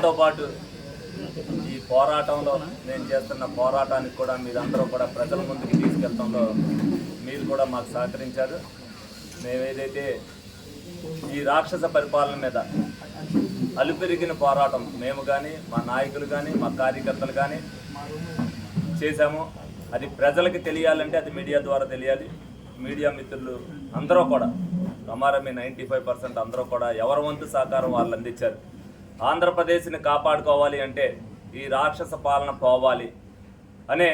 నాతో పాటు ఈ పోరాటంలో నేను చేస్తున్న పోరాటానికి కూడా మీరందరూ కూడా ప్రజల ముందుకు తీసుకెళ్తంలో మీరు కూడా మాకు సహకరించారు. మేమేదైతే ఈ రాక్షస పరిపాలన మీద అలుపెరిగిన పోరాటం మేము కానీ మా నాయకులు కానీ మా కార్యకర్తలు కానీ చేశాము అది ప్రజలకి తెలియాలంటే అది మీడియా ద్వారా తెలియాలి. మీడియా మిత్రులు అందరూ కూడా రమారమి నైంటీ ఫైవ్ పర్సెంట్ అందరూ కూడా ఎవరి వంతు సహకారం వాళ్ళు అందించారు. ఆంధ్రప్రదేశ్ని కాపాడుకోవాలి అంటే ఈ రాక్షస పాలన పోవాలి అనే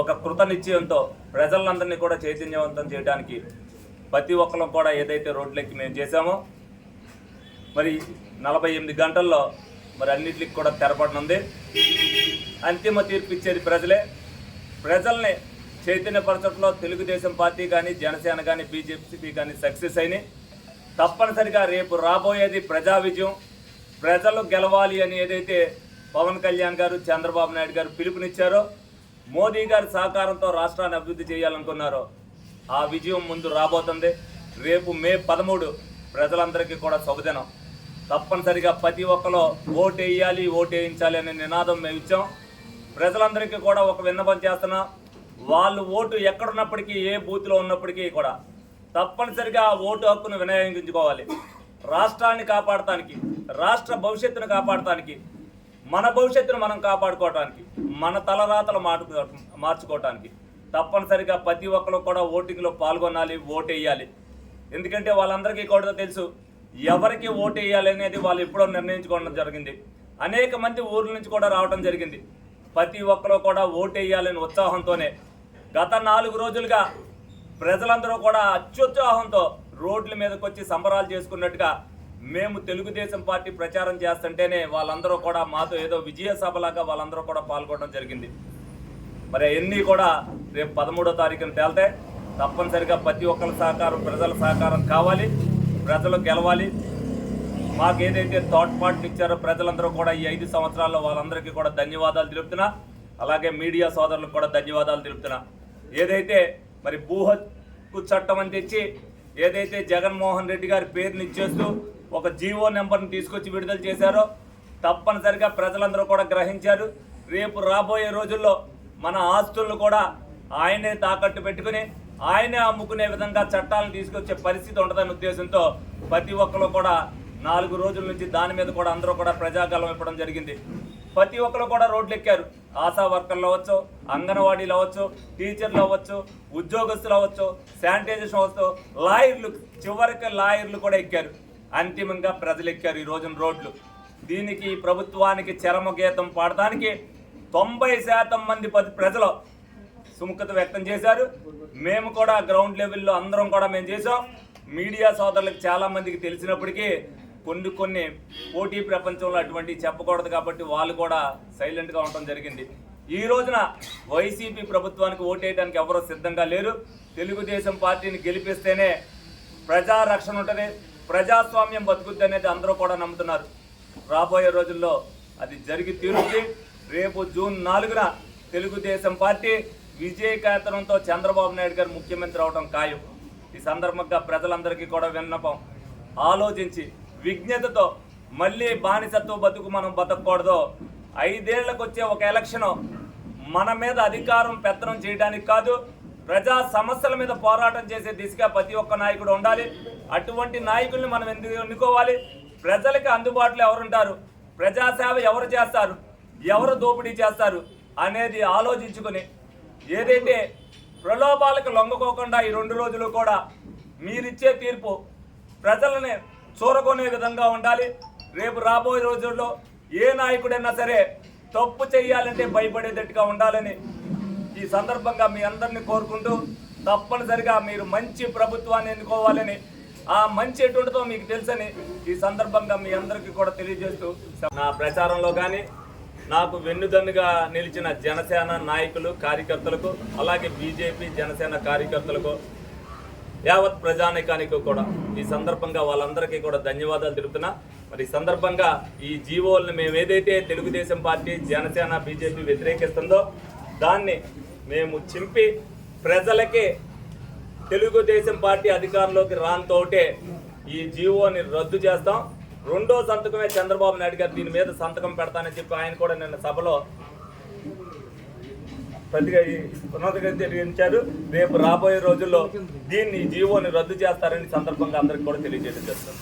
ఒక కృత నిశ్చయంతో ప్రజలందరినీ కూడా చైతన్యవంతం చేయడానికి ప్రతి ఒక్కరం కూడా ఏదైతే రోడ్లెక్కి మేము చేశామో మరి నలభై ఎనిమిది గంటల్లో మరి అన్నిటికి కూడా తెరపడనుంది. అంతిమ తీర్పు ఇచ్చేది ప్రజలే. ప్రజల్ని చైతన్యపరచడంలో తెలుగుదేశం పార్టీ కానీ జనసేన కానీ బీజేపీ కానీ సక్సెస్ అయినాయి. తప్పనిసరిగా రేపు రాబోయేది ప్రజా విజయం ప్రజలు గెలవాలి అని ఏదైతే పవన్ కళ్యాణ్ గారు చంద్రబాబు నాయుడు గారు పిలుపునిచ్చారో మోదీ గారి సహకారంతో రాష్ట్రాన్ని అభివృద్ధి చేయాలనుకున్నారో ఆ విజయం ముందు రాబోతుంది. రేపు మే పదమూడు ప్రజలందరికీ కూడా శుభదినం. తప్పనిసరిగా ప్రతి ఒక్కరు ఓటు వేయాలి ఓటు వేయించాలి అనే నినాదం మేము ఇచ్చాం. ప్రజలందరికీ కూడా ఒక విన్నపం చేస్తున్నాం వాళ్ళు ఓటు ఎక్కడున్నప్పటికీ ఏ బూత్లో ఉన్నప్పటికీ కూడా తప్పనిసరిగా ఆ ఓటు హక్కును వినియోగించుకోవాలి. రాష్ట్రాన్ని కాపాడటానికి రాష్ట్ర భవిష్యత్తును కాపాడటానికి మన భవిష్యత్తును మనం కాపాడుకోవటానికి మన తలరాతలు మార్చుకో మార్చుకోవటానికి తప్పనిసరిగా ప్రతి ఒక్కరు కూడా ఓటింగ్లో పాల్గొనాలి ఓటు వేయాలి ఎందుకంటే వాళ్ళందరికీ కూడా తెలుసు ఎవరికి ఓటు అనేది వాళ్ళు ఎప్పుడో నిర్ణయించుకోవడం జరిగింది. అనేక మంది ఊర్ల నుంచి కూడా రావడం జరిగింది. ప్రతి ఒక్కరు కూడా ఓటు వేయాలని ఉత్సాహంతోనే గత నాలుగు రోజులుగా ప్రజలందరూ కూడా అత్యుత్సాహంతో రోడ్ల మీదకి వచ్చి సంబరాలు చేసుకున్నట్టుగా మేము తెలుగుదేశం పార్టీ ప్రచారం చేస్తుంటేనే వాళ్ళందరూ కూడా మాతో ఏదో విజయ సభలాగా వాళ్ళందరూ కూడా పాల్గొనడం జరిగింది. మరి అవన్నీ కూడా రేపు పదమూడో తారీఖున తేలితే తప్పనిసరిగా ప్రతి ఒక్కరి సహకారం ప్రజల సహకారం కావాలి ప్రజలు గెలవాలి. మాకు ఏదైతే తోడ్పాటుని ఇచ్చారో ప్రజలందరూ కూడా ఈ ఐదు సంవత్సరాల్లో వాళ్ళందరికీ కూడా ధన్యవాదాలు తెలుపుతున్నా. అలాగే మీడియా సోదరులకు కూడా ధన్యవాదాలు తెలుపుతున్నా. ఏదైతే మరి భూ హక్కు చట్టం అని తెచ్చి ఏదైతే జగన్మోహన్ రెడ్డి గారి పేరుని ఇచ్చేస్తూ ఒక జీవో నెంబర్ని తీసుకొచ్చి విడుదల చేశారో తప్పనిసరిగా ప్రజలందరూ కూడా గ్రహించారు. రేపు రాబోయే రోజుల్లో మన ఆస్తులను కూడా ఆయనే తాకట్టు పెట్టుకుని ఆయనే అమ్ముకునే విధంగా చట్టాలను తీసుకొచ్చే పరిస్థితి ఉండదనే ఉద్దేశంతో ప్రతి ఒక్కరు కూడా నాలుగు రోజుల నుంచి దాని మీద కూడా అందరూ కూడా ప్రజాగలం ఇవ్వడం జరిగింది. ప్రతి ఒక్కరు కూడా రోడ్లు ఎక్కారు. ఆశా వర్కర్లు అవ్వచ్చు అంగన్వాడీలు అవ్వచ్చు టీచర్లు అవ్వచ్చు ఉద్యోగస్తులు అవ్వచ్చు శానిటైజేషన్ అవ్వచ్చు లాయర్లు చివరికి లాయర్లు కూడా ఎక్కారు. అంతిమంగా ప్రజలు ఎక్కారు ఈ రోజున రోడ్లు. దీనికి ప్రభుత్వానికి చరమ గీతం పాడటానికి తొంభై శాతం మంది పది ప్రజలు సుముఖత వ్యక్తం చేశారు. మేము కూడా గ్రౌండ్ లెవెల్లో అందరం కూడా మేము చేసాం మీడియా సోదరులకు చాలామందికి తెలిసినప్పటికీ కొన్ని కొన్ని పోటీ ప్రపంచంలో అటువంటివి చెప్పకూడదు కాబట్టి వాళ్ళు కూడా సైలెంట్గా ఉండటం జరిగింది. ఈ రోజున వైసీపీ ప్రభుత్వానికి ఓటేయడానికి ఎవరూ సిద్ధంగా లేరు. తెలుగుదేశం పార్టీని గెలిపిస్తేనే ప్రజా రక్షణ ఉంటుంది ప్రజాస్వామ్యం బతుకుద్ది అనేది అందరూ కూడా నమ్ముతున్నారు. రాబోయే రోజుల్లో అది జరిగి తీరుతుంది రేపు జూన్ నాలుగున తెలుగుదేశం పార్టీ విజయకేతనంతో చంద్రబాబు నాయుడు గారు ముఖ్యమంత్రి అవడం ఖాయం. ఈ సందర్భంగా ప్రజలందరికీ కూడా విన్నపం. ఆలోచించి విజ్ఞతతో మళ్ళీ బానిసత్వ బతుకు మనం బతకూడదు ఐదేళ్ళకు వచ్చే ఒక ఎలక్షను మన మీద అధికారం పెత్తనం చేయడానికి కాదు ప్రజా సమస్యల మీద పోరాటం చేసే దిశగా ప్రతి ఒక్క నాయకుడు ఉండాలి. అటువంటి నాయకుల్ని మనం ఎందుకు ఎన్నుకోవాలి? ప్రజలకు అందుబాటులో ఎవరుంటారు? ప్రజాసేవ ఎవరు చేస్తారు? ఎవరు దోపిడీ చేస్తారు? అనేది ఆలోచించుకొని ఏదైతే ప్రలోభాలకు లొంగకోకుండా ఈ రెండు రోజులు కూడా మీరిచ్చే తీర్పు ప్రజలని చూరగొనే విధంగా ఉండాలి. రేపు రాబోయే రోజుల్లో ఏ నాయకుడైనా సరే తప్పు చేయాలంటే భయపడేటట్టుగా ఉండాలని ఈ సందర్భంగా మీ అందరిని కోరుకుంటూ తప్పనిసరిగా మీరు మంచి ప్రభుత్వాన్ని ఎన్నుకోవాలని ఆ మంచి ఎటువంటిదో మీకు తెలుసని ఈ సందర్భంగా మీ అందరికీ కూడా తెలియజేస్తూ నా ప్రచారంలో కానీ నాకు వెన్నుదన్నుగా నిలిచిన జనసేన నాయకులు కార్యకర్తలకు అలాగే బీజేపీ జనసేన కార్యకర్తలకు యావత్ ప్రజానికానికి కూడా ఈ సందర్భంగా వాళ్ళందరికీ కూడా ధన్యవాదాలు తెలుపుతున్నా. మరి ఈ సందర్భంగా ఈ జీవోల్ని మేము ఏదైతే తెలుగుదేశం పార్టీ జనసేన బీజేపీ వ్యతిరేకిస్తుందో దాన్ని మేము చింపి ప్రజలకి తెలుగుదేశం పార్టీ అధికారంలోకి రానితోటే ఈ జీవోని రద్దు చేస్తాం. రెండో సంతకమే చంద్రబాబు నాయుడు గారు దీని మీద సంతకం పెడతానని చెప్పి ఆయన కూడా నిన్న సభలో ప్రతిగా ఉన్నతగతి నిర్మించారు రేపు రాబోయే రోజుల్లో దీన్ని జీవోని రద్దు చేస్తారని సందర్భంగా అందరికి కూడా తెలియజేయడం చేస్తారు